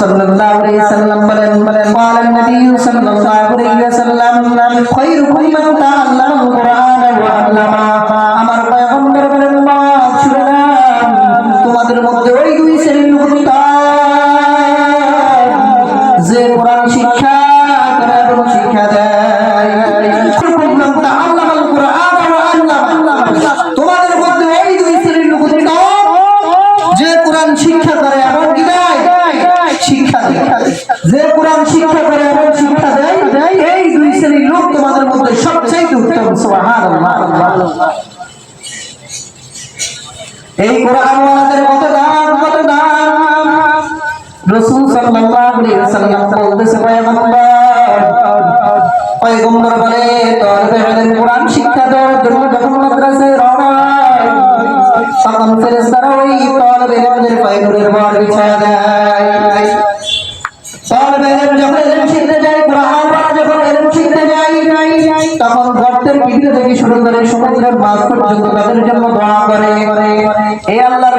সাল্লাল্লাহু আলাইহি সাল্লাম বলেন বলেন قال النبي صلى الله عليه وسلم خيركم রাসূল সাল্লাল্লাহু আলাইহি ওয়াসাল্লাম বলতেছে পয়গম্বর বলে তলবে ইলম কোরআন শিক্ষা দেওয়ার জন্য যখন রওনা বিছায়া দেয়। যখন শিখতে যায় যখন শিখতে যায়, তখন পিঠে থেকে শুরু করে সমুদ্রের মাছ পর্যন্ত তাদের জন্য দোয়া করে। এই আল্লাহর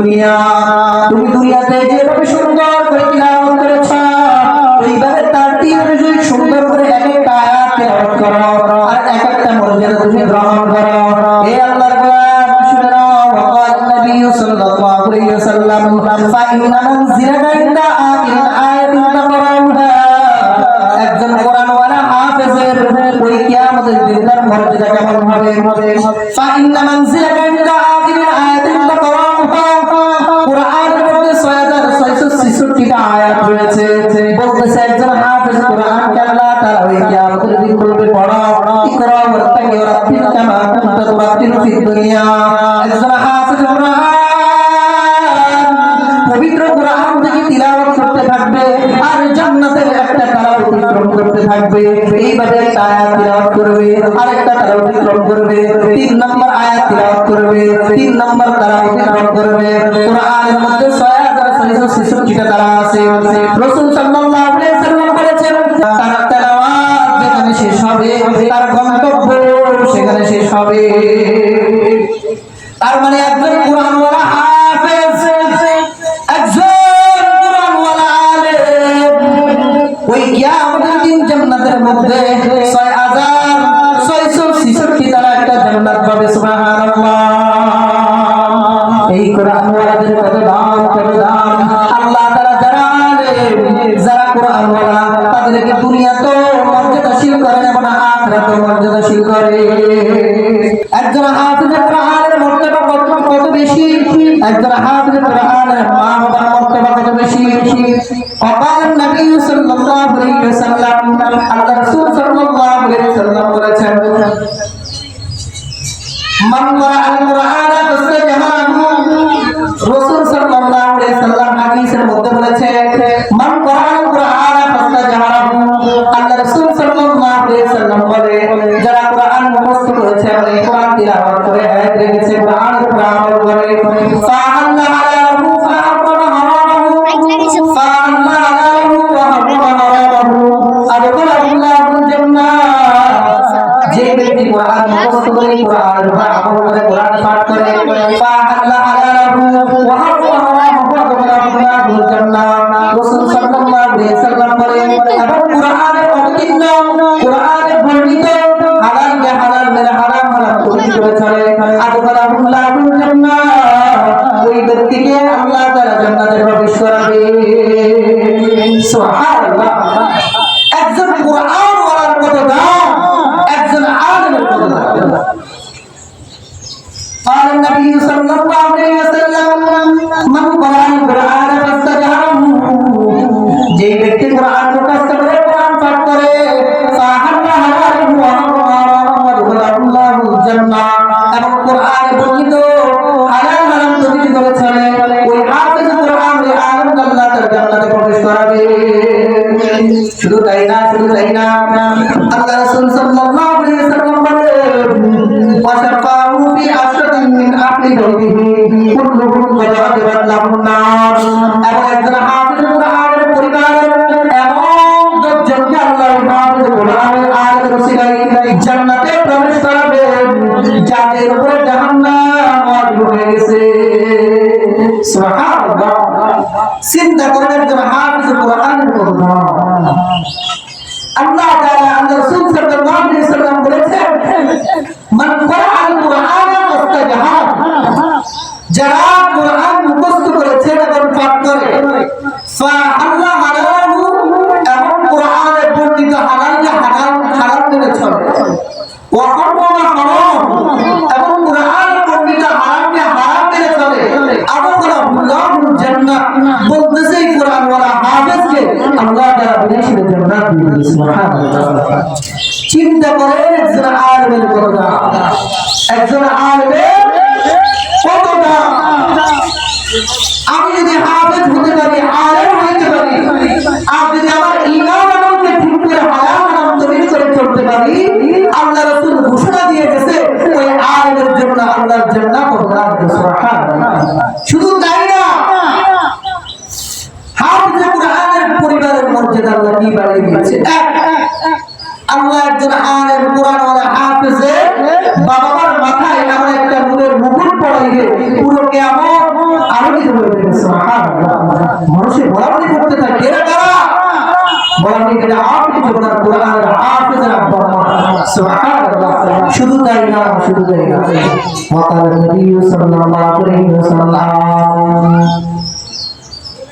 দুনিয়া, তুমি দুনিয়াতে যেভাবে সুন্দর করে তিলাওয়াত করেছ, এইভাবে তার তিন বিষয় সুন্দর করে এক একটা আয়াত তেলাওয়াত করো, আর এক একটা মর্যাদা তুমি গ্রহণ করো। হে আল্লাহর গোলাম, শুনে নাও ওয়া নবী সাল্লাল্লাহু আলাইহি ওয়াসাল্লাম ফা ইন্না মানজিলাকা দুনিয়া। একজন হাফেজ পবিত্র কোরআন থেকে তিলাওয়াত করতে থাকবে আর জান্নাতের একটা তারা অতিক্রম করতে থাকবে। এইভাবে একটা আয়াত তিলাওয়াত করবে, আরেকটা তারা অতিক্রম করবে, তিন নম্বর আয়াত তিলাওয়াত করবে, তিন নম্বর তারা অতিক্রম করবে। কোরআনের মধ্যে ছয় হাজার ছয়শো ছেষট্টিটা তারা আছে। রসুল সাল্লাল্লাহু আলাইহি ওয়াসাল্লাম বলেছেন, তার যেখানে শেষ হবে তার গন্তব্য, সেখানে শেষ হবে। তার মানে একজন কোরআনওয়ালা হাফেজ, একজন কোরআনওয়ালা দিন জান্নাতের মধ্যে 6666 তারা একটা জান্নাত পাবে এই কোরআনওয়ালাদের কত আখিরাতেও মর্যাদাশীল করে একজন হাফিজ কোরআনের মর্যাদা কত কত বেশি একজন হাফিজ কোরআনের মা বাবার মর্যাদা কত বেশি وقال النبي صلى الله عليه وسلم আল্লাহ রাসূল সাল্লাল্লাহু আলাইহি ওয়াসাল্লাম বলেছেন মান قرأ قال النبي صلى الله عليه وسلم, من قرأ القرآن فاستجعه যে ব্যক্তি কোরআন মুখস্থ করে কোরআন পাঠ করে এবং কোরআন বর্ণিত হালাল হারাম তৈরি করে ছাড়ে ওই হাফেজ কোরআন ওই আলম আল্লাহ তার জান্নাতে প্রবেশ করাবে। শুধু তাই না, শুধু তাই না, আল্লাহ রাসূল সাল্লাল্লাহু ওয়াজাবাত এবং একজন হাফিজ কুরআনের পরিবারের এমন দশজনকে আল্লাহ হাফিজ কুরআনের আয়াতের ওসিলায় জান্নাতে প্রবেশ করাবেন যাদের উপরে জাহান্নাম চিন্তা করেন একজন হাফিজ কোরআনের কথা আল্লাহ তাআলা আল্লাহ রাসূল সাল্লাল্লাহু আলাইহি ওয়াসাল্লাম বলেছেন মান কোরআন কোরআন মুস্তাজাহাব যারা কোরআন মুখস্থ করেছে এবং পাঠ করে ফা আল্লাহ হালালু এবং কোরআনের বর্ণিত হালালকে হালাল হারাম মেনে চলে ওয়া হারামা হারাম এবং কোরআন বর্ণিত হারামকে হারাম মেনে চলে আদখালাহুল্লাহু জান্নাহ বলতেছে এই কোরআন ওয়ালা হাফেজকে আল্লাহ তাআলা বিনাশে জান্নাত দিয়ে দিয়েছে সুবহানাল্লাহ চিন্তা করেন একজন আলেমের কথা একজন আলেমের কতটা আমি যদি হাফেজ হতে পারি, আলেম হতে পারি, আর যদি আমার ইমান আমলকে ঠিক হালাল হারাম তৈরি করে চলতে পারি, আল্লাহ রাসূল ঘোষণা দিয়ে গেছে, ওই আলেমের জন্য আল্লাহর প্রদান করবে সুবহানাল্লাহ। শুধু তাই না, হাফেজ কোরআনের পরিবারের মর্যাদা আল্লাহ কি বাড়িয়ে দিয়েছে? এক। আল্লাহ একজন আলেম কোরআন ওয়ালা হাফেজে। বাবা মার মাথায় এমন একটা নূরের মুকুট পড়াইবে পুরো কিয়ামত আলোকিত হয়ে যাবে। মানুষের বলাবলি করতে থাকে। এরা কারা শুধু তাই না, শুধু তাই না। ওয়াকাল নবী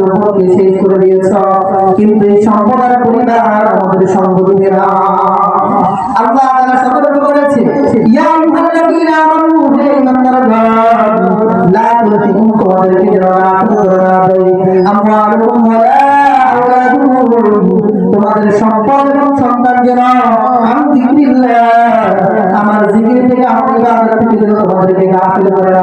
যৌবনকে শেষ করে দিয়েছ। কিন্তু এই সম্পদ আর পরিবার আমাদের সঙ্গ না। তোমাদের সম্পদ এবং সন্তান যেন যিকরিল্লাহ আমার জিকির থেকে যেন তোমাদেরকে গাফিল করে না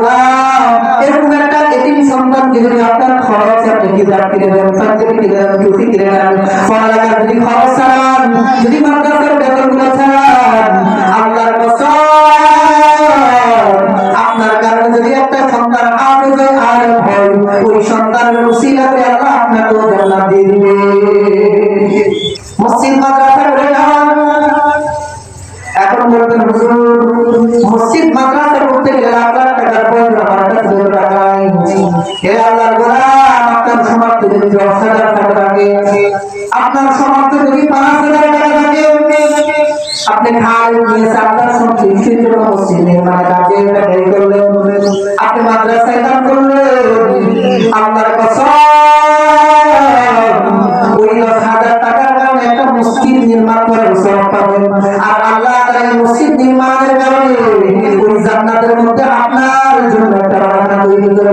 গোলাম। এরকম একটা এটিম সন্তান যদি আপনার খরচ আপনি কি কিতাব কিনে দেন, সাবজেক্ট কিনে দেন, টুপি কিনে দেন পড়ালেখার যদি খরচ চালান, যদি মাদ্রাসার বেতনগুলো আল্লাহর মসজিদ নির্মাণের কারণে জান্নাতের মধ্যে আপনার জন্য একটা রান্না তৈরি করে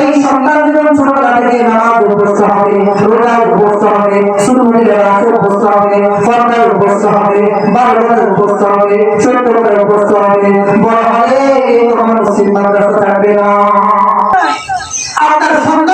এই সন্তান জীবন ছোটবেলা থেকে নামাজ অভ্যস্ত হবে রোজা অভ্যস্ত হবে সুন্দরীরা রাখে অভ্যস্ত হবে পর্দায় অভ্যস্ত হবে বারোটায় অভ্যস্ত হবে চৈত্রতায় অভ্যস্ত হবে। বড় হলে এই রকমের মুসলিম মাদ্রাসা থাকবে না। আপনার সন্তান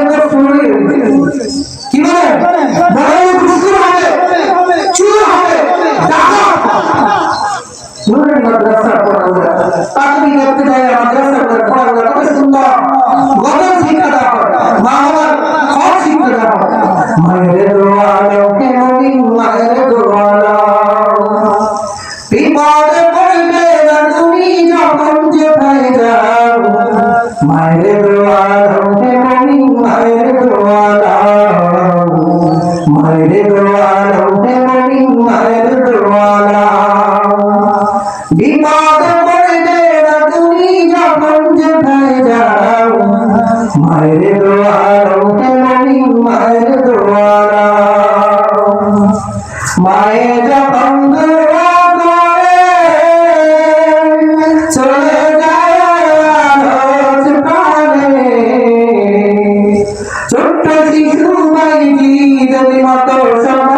মাতর সব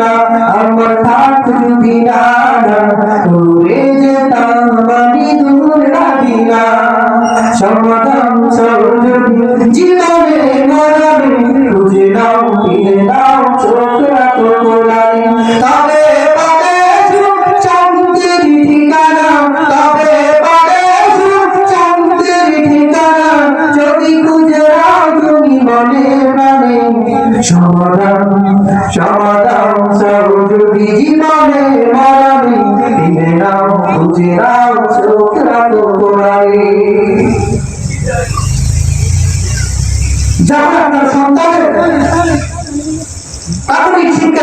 না আমার থাকবি না I don't izinkan.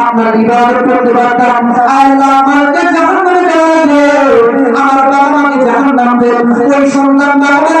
আমার ইবাদত করতে পারতাম। আল্লাহ আমার জাহান্নামে আমার বাবা আমি জাহান্নামে ওই সন্তান বাবা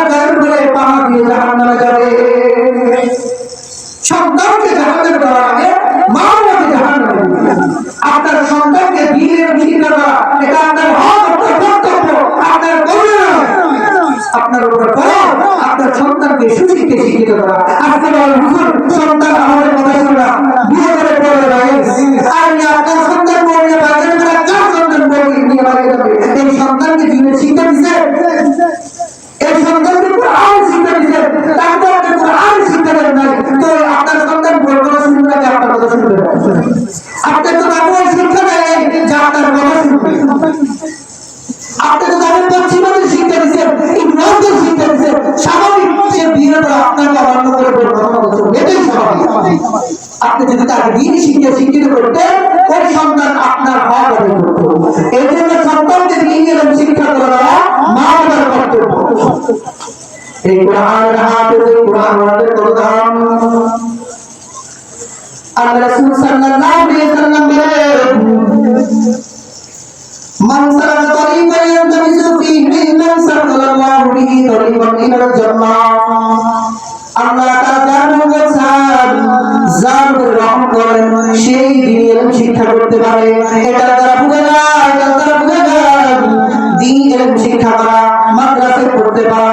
যদি তার দিন শিখিয়ে শিক্ষিত করতে ওই করতে পারে। এটা তারা বুঝে না তারা বুঝে না দিন এবং শিক্ষা করা মাদ্রাসায় পড়তে পারা।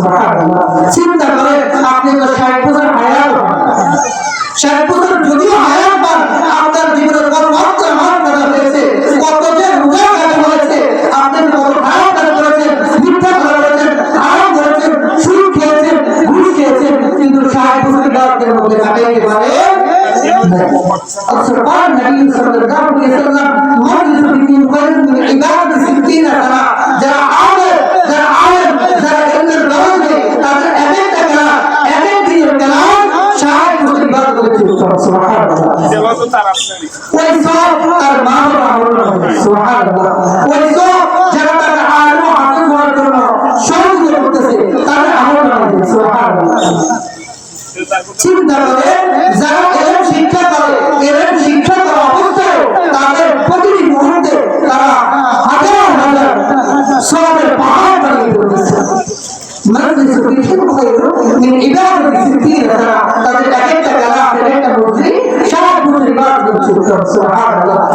সুবহানাল্লাহ